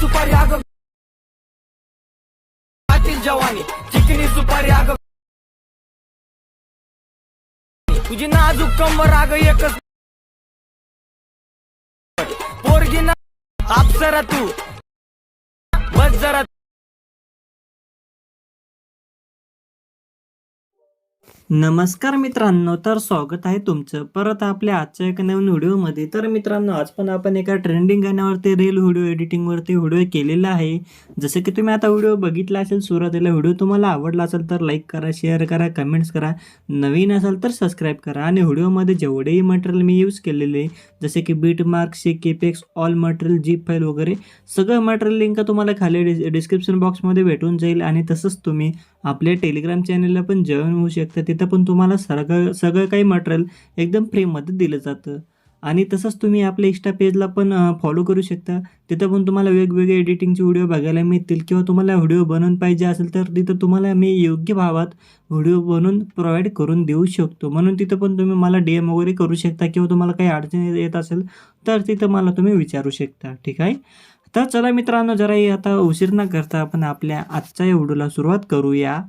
सुपारी आग. पाटील जवानी चिकनी सुपारी आग. तुझी नाजूक कंबर आग एकच. पोरगी ना अप्सरा तू. बस जरा नमस्कार मित्रांनो तर स्वागत आहे तुमचं. परत आपल्या आजच्या एका नवीन व्हिडिओमध्ये. तर मित्रांनो आज पण आपण एका ट्रेंडिंग गाण्यावरती रील व्हिडिओ एडिटिंगवरती व्हिडिओ केलेला आहे. जसं की तुम्ही आता व्हिडिओ बघितला असेल सुरुवातीला व्हिडिओ तुम्हाला आवडला असेल तर लाईक करा शेअर करा कमेंट्स करा. नवीन असेल तर सबस्क्राईब करा. आणि व्हिडिओमध्ये जेवढेही मटेरियल मी यूज केलेले जसे की बीट मार्क शेक केपेक्स ऑल मटेरियल जीप फाईल वगैरे सगळं मटेरियल लिंक तुम्हाला खाली डिस्क्रिप्शन बॉक्समध्ये भेटून जाईल. आणि तसंच तुम्ही आपल्या टेलिग्राम चॅनलला पण जॉईन होऊ शकता. तिथं पण तुम्हाला सगळं सगळं काही मटेरियल एकदम फ्रीमध्ये दिलं जातं. आणि तसंच तुम्ही आपल्या इंस्टा पेजला पण फॉलो करू शकता. तिथं पण तुम्हाला वेगवेगळे एडिटिंगचे व्हिडिओ बघायला मिळतील किंवा तुम्हाला व्हिडिओ बनवून पाहिजे असेल तर तिथं तुम्हाला मी योग्य भावात व्हिडिओ बनवून प्रोव्हाइड करून देऊ शकतो. म्हणून तिथं पण तुम्ही मला डी एम वगैरे करू शकता किंवा तुम्हाला काही अडचण येत असेल तर तिथं मला तुम्ही विचारू शकता. ठीक आहे? तर चला मित्रांनो जरा आता उशीर न करता आपण आपल्या आजच्या या व्हिडिओला सुरुवात करूया.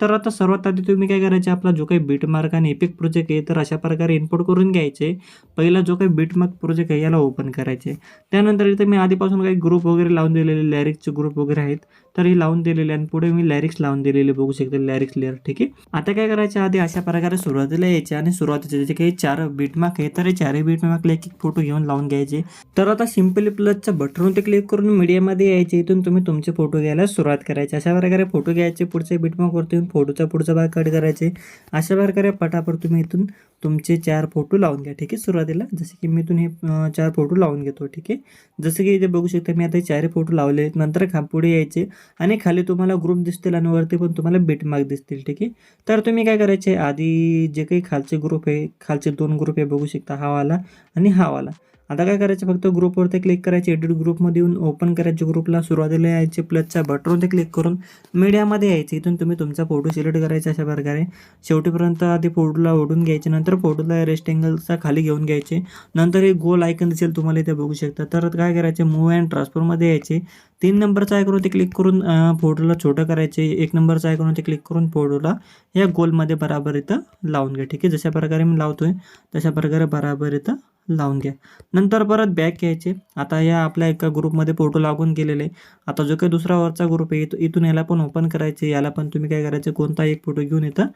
तर आता सर्वात आधी तुम्ही काय करायचे आपला जो काही बीट मार्क आणि एपिक प्रोजेक्ट आहे तर अशा प्रकारे इनपुट करून घ्यायचे. पहिला जो काही बीटमार्क प्रोजेक्ट आहे याला ओपन करायचे. त्यानंतर इथे मी आधीपासून काही ग्रुप वगैरे लावून दिलेले लॅरिक्सचे ग्रुप वगैरे आहेत. तर हे लावून दिलेले आणि पुढे मी लॅरिक्स लावून दिलेले बघू शकते लॅरिक्स लेअर ठीक आहे? आता काय करायच्या आधी अशा प्रकारे सुरुवातीला यायचे आणि सुरुवातीचे जे काही चार बीटमार्क आहे तर हे चारही बीटमार्कला एक एक फोटो घेऊन लावून घ्यायचे. तर आता सिम्पली प्लसच्या बटनवरती क्लिक करून मीडियामध्ये यायचे इथून तुम्ही तुमचे फोटो घ्यायला सुरुवात करायची. अशा प्रकारे फोटो घ्यायचे पुढचे बीटमार्कवरती येऊन फोटोचा पुढचा भाग कट करायचे. अशा प्रकारे पटापट तुम्ही इथून तुमचे चार फोटो लावून घ्या ठीक आहे? सुरुवातीला जसे की मी इथून हे चार फोटो लावून घेतो ठीक आहे? जसं की इथे बघू शकता मी आता चारही फोटो लावले आहेत. नंतर खा पुढे यायचे. आणि खाली तुम्हाला ग्रुप दिसतील आणि वरती पण तुम्हाला बीटमार्क दिसतील ठीक आहे? तर तुम्ही काय करायचे आधी जे काही खालचे ग्रुप आहे खालचे दोन ग्रुप आहे बघू शकता हा वाला आणि हा वाला. आता काय करायचं फक्त ग्रुपवरती क्लिक करायचे एडिट ग्रुपमध्ये येऊन ओपन करायचे ग्रुपला सुरुवातीला यायचे प्लसच्या बटनवरती क्लिक करून मीडियामध्ये यायचे. इथून तुम्ही तुमचा फोटो सिलेक्ट करायचा अशा प्रकारे. शेवटीपर्यंत आधी फोटोला ओढून घ्यायचे नंतर फोटोला रेस्टेंगलचा खाली घेऊन घ्यायचे. नंतर एक गोल आयकन दिसेल तुम्हाला इथे बघू शकता. तर काय करायचे मूव अँड ट्रान्सफरमध्ये यायचे. तीन नंबरचा आयकॉनवरती क्लिक करून करून फोटोला छोटं करायचे. एक नंबरचं नंबरचा ते क्लिक करून फोटोला या गोलमध्ये बराबर इथं लावून घ्या. ठीक आहे? जशा प्रकारे मी लावतो आहे तशा प्रकारे बराबर इथं लावून घ्या. नंतर परत बॅक यायचे आता या आपल्या एका ग्रुपमध्ये फोटो लागून गेलेले. आता जो काही दुसरा वरचा ग्रुप आहे इथं- इथून याला पण ओपन करायचे. याला पण तुम्ही काय करायचं? कोणता एक फोटो घेऊन येतं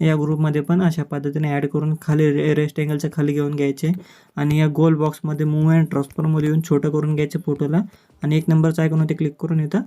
या ग्रुपमध्ये पण अशा पद्धतीने ॲड करून खाली रे रेस्ट अँगलच्या खाली घेऊन घ्यायचे. आणि या गोल बॉक्समध्ये मूव अँड ट्रान्सफॉर्ममध्ये येऊन छोटं करून घ्यायचे फोटोला आणि एक नंबरचा होते क्लिक करून इथं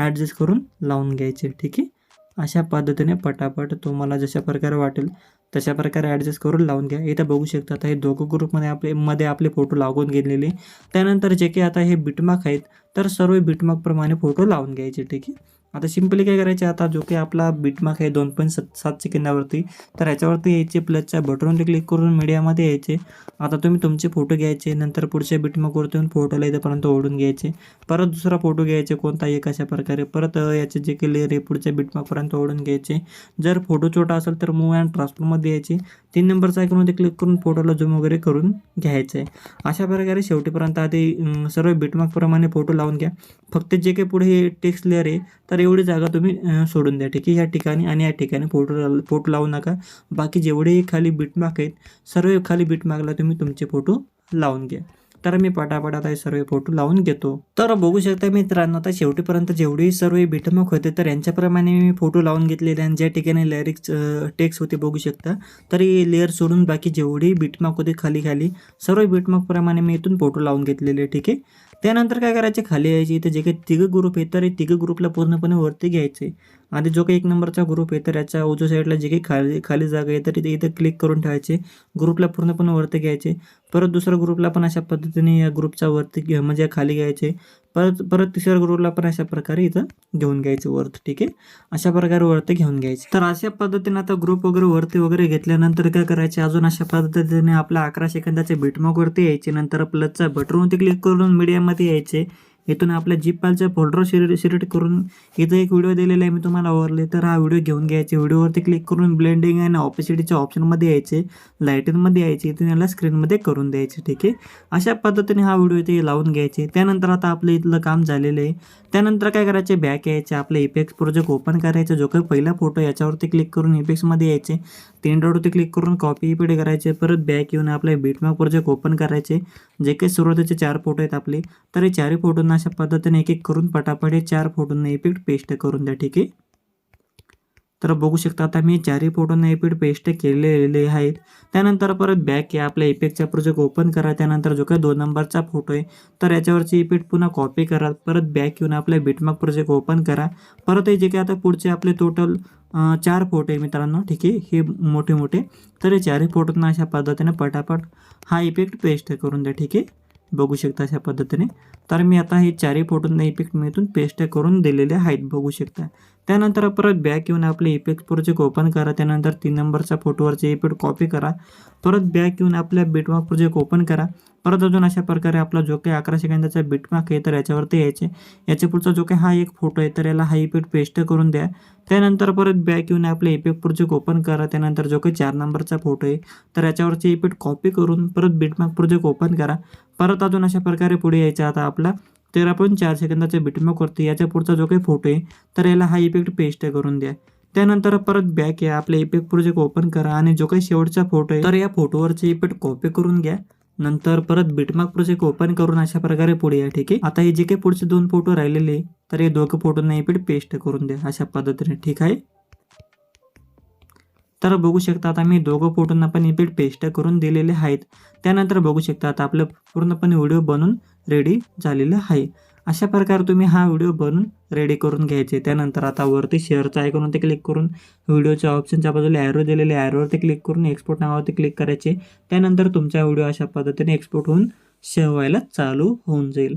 ॲडजस्ट करून लावून घ्यायचे ठीक आहे? अशा पद्धतीने पटापट तुम्हाला जशा प्रकारे वाटेल तशा प्रकारे ॲडजस्ट करून लावून घ्या. इथं बघू शकता आता हे दोघं ग्रुपमध्ये आपले मध्ये आपले फोटो लागून गेलेले. त्यानंतर जे काही आता हे बिटमार्क आहेत तर सर्व बिटमार्कप्रमाणे फोटो लावून घ्यायचे ठीक आहे? आता सिम्पली काय करायचे आता जो काही आपला बिटमार्क आहे दोन पॉईंट सात सात सेकंदावरती तर याच्यावरती यायचे प्लसच्या बटनवरती क्लिक करून मीडियामध्ये यायचे. आता तुम्ही तुमचे फोटो घ्यायचे नंतर पुढच्या बिटमार्कवरती येऊन फोटोला इथंपर्यंत ओढून घ्यायचे. परत दुसरा फोटो घ्यायचे कोणता एक अशा प्रकारे. परत याचे जे काही लेअर आहे पुढच्या बिटमार्कपर्यंत ओढून घ्यायचे. जर फोटो छोटा असेल तर मूव अँड ट्रान्सफरमध्ये यायचे. तीन नंबरचा आयकॉनमध्ये क्लिक करून फोटोला झूम वगैरे करून घ्यायचं. आहे अशा प्रकारे शेवटीपर्यंत आधी सर्व बिटमार्कप्रमाणे फोटो लावून घ्या. फक्त जे काही पुढे टेक्स्ट लेअर आहे तर एवढी जागा तुम्ही सोडून द्या. ठीक आहे? या ठिकाणी आणि या ठिकाणी फोटो फोटो लावू नका. बाकी जेवढे खाली बिटमार्क आहेत सर्व खाली बिटमार्कला तुम्ही तुमचे फोटो लावून घ्या. तर मी पटापट आता हे सर्व फोटो लावून घेतो. तर बघू शकता मित्रांनो आता शेवटीपर्यंत जेवढे सर्व बिटमार्क होते तर यांच्याप्रमाणे मी फोटो लावून घेतलेले आणि ज्या ठिकाणी लॅरिक्स टेक्स होते बघू शकता. तर हे लेअर सोडून बाकी जेवढे बिटमार्क होते खाली खाली सर्व बिटमार्कप्रमाणे मी इथून फोटो लावून घेतलेले. ठीक आहे? त्यानंतर काय करायचे? खाली यायचे. इथे जे काही तिघं ग्रुप आहे तर तिघं ग्रुपला पूर्णपणे वरती घ्यायचे. आधी जो काही एक नंबरचा ग्रुप आहे तर याच्या उजव्या साईडला जे काही खाली खाली जागा आहे तर इथे इथं क्लिक करून ठेवायचे. ग्रुपला पूर्णपणे वरती घ्यायचे. परत दुसऱ्या ग्रुपला पण अशा पद्धतीने या ग्रुपचा वरती म्हणजे खाली घ्यायचे. परत परत तिसऱ्या ग्रुपला पण अशा प्रकारे इथं घेऊन घ्यायचे वर्थ ठीक आहे? अशा प्रकारे वरती घेऊन घ्यायचे. तर अशा पद्धतीने आता ग्रुप वगैरे वरती वगैरे घेतल्यानंतर काय करायचे? अजून अशा पद्धतीने आपल्या अकरा सेकंदाचे बीटमॉक वरती यायचे. नंतर प्लसचा बटनवरती क्लिक करून मीडियामध्ये यायचे. इथून आपल्या जिपालच्या फोल्डर सिलेक्ट सिलेक्ट करून इथं एक व्हिडिओ दिलेला आहे मी तुम्हाला ओवरले तर हा व्हिडिओ घेऊन घ्यायचे. व्हिडिओवरती क्लिक करून ब्लेंडिंग आणि ऑपॉसिटीच्या ऑप्शनमध्ये यायचे लाईटिंगमध्ये यायचे इथून याला स्क्रीनमध्ये करून द्यायचे ठीक आहे? अशा पद्धतीने हा व्हिडिओ इथे लावून घ्यायचे. त्यानंतर आता आपलं इथलं काम झालेलं आहे. त्यानंतर काय करायचे? बॅक यायचे आपलं इपेक्स प्रोजेक्ट ओपन करायचं जो काही पहिला फोटो याच्यावरती क्लिक करून इपेक्समध्ये यायचे. तीन डॉटवरती क्लिक करून कॉपी पेड करायचे परत बॅक येऊन आपले बीटमॅक प्रोजेक्ट ओपन करायचे. जे काही सुरुवातीचे चार फोटो आहेत आपले तर हे चारही फोटोंना अशा पद्धतीने एक एक करून पटापट हे चार फोटोंना इफेक्ट पेस्ट करून द्या ठीक आहे? तर बघू शकता आता मी चारही फोटोंना इफेक्ट पेस्ट केलेले आहेत. त्यानंतर परत बॅक या आपल्या इफेक्टचा प्रोजेक्ट ओपन करा. त्यानंतर जो काही दोन नंबरचा फोटो आहे तर याच्यावरची इफेक्ट पुन्हा कॉपी करा. परत बॅक येऊन आपल्या बिटमार्क प्रोजेक्ट ओपन करा. परत हे जे काही आता पुढचे आपले टोटल चार फोटो आहे मित्रांनो ठीक आहे? हे मोठे मोठे तर हे चारही फोटोंना अशा पद्धतीने पटापट हा इफेक्ट पेस्ट करून द्या ठीक आहे? बघू शकता अशा पद्धतीने. तर मी आता हे चारही फोटोंना इफेक्ट मी इथून पेस्ट करून दिलेले आहेत बघू शकता. त्यानंतर परत बॅक येऊन आपले इफेक्ट प्रोजेक्ट ओपन करा. त्यानंतर तीन नंबरच्या फोटोवरचे इफेक्ट कॉपी करा. परत बॅक येऊन आपल्या बिटमार्क प्रोजेक्ट ओपन करा. परत अजून अशा प्रकारे आपला जो काही अकरा सेकंदाचा बिटमार्क आहे तर याच्यावरती यायचे. याच्या पुढचा जो काही हा एक फोटो आहे तर याला हा इफेक्ट पेस्ट करून द्या. त्यानंतर परत बॅक येऊन आपले इफेक्ट प्रोजेक्ट ओपन करा. त्यानंतर जो काही चार नंबरचा फोटो आहे तर याच्यावरचे इफेक्ट कॉपी करून परत बिटमार्क प्रोजेक्ट ओपन करा. परत अजून अशा प्रकारे पुढे यायचा. आता आपला तेरा पॉईंट चार सेकंदाच्या बिटमार्कवरती याच्या पुढचा जो काही फोटो आहे तर याला हा इफेक्ट पेस्ट करून द्या. त्यानंतर परत बॅक या आपल्या इफेक्ट प्रोजेक्ट ओपन करा आणि जो काही शेवटचा फोटो आहे तर या फोटोवरचे इफेक्ट कॉपी करून घ्या. नंतर परत बिटमार्क प्रोजेक्ट ओपन करून अशा प्रकारे पुढे या ठीक आहे? आता हे जे काही पुढचे दोन फोटो राहिलेले तर हे दोघं फोटोंना इफेक्ट पेस्ट करून द्या अशा पद्धतीने ठीक आहे? तर बघू शकता आता मी दोघं फोटोंना पण इफेक्ट पेस्ट करून दिलेले आहेत. त्यानंतर बघू शकता आता आपलं पूर्णपणे व्हिडिओ बनून रेडी झालेलं आहे. अशा प्रकारे तुम्ही हा व्हिडिओ बनून रेडी करून घ्यायचे. त्यानंतर आता वरती शेअरचा आयकॉनवरती क्लिक करून व्हिडिओच्या ऑप्शनच्या बाजूला ॲरो दिलेले ॲरोवरती क्लिक करून एक्सपोर्ट नावावरती क्लिक करायचे. त्यानंतर तुमचा व्हिडिओ अशा पद्धतीने एक्सपोर्ट होऊन शेवायला व्हायला चालू होऊन जाईल.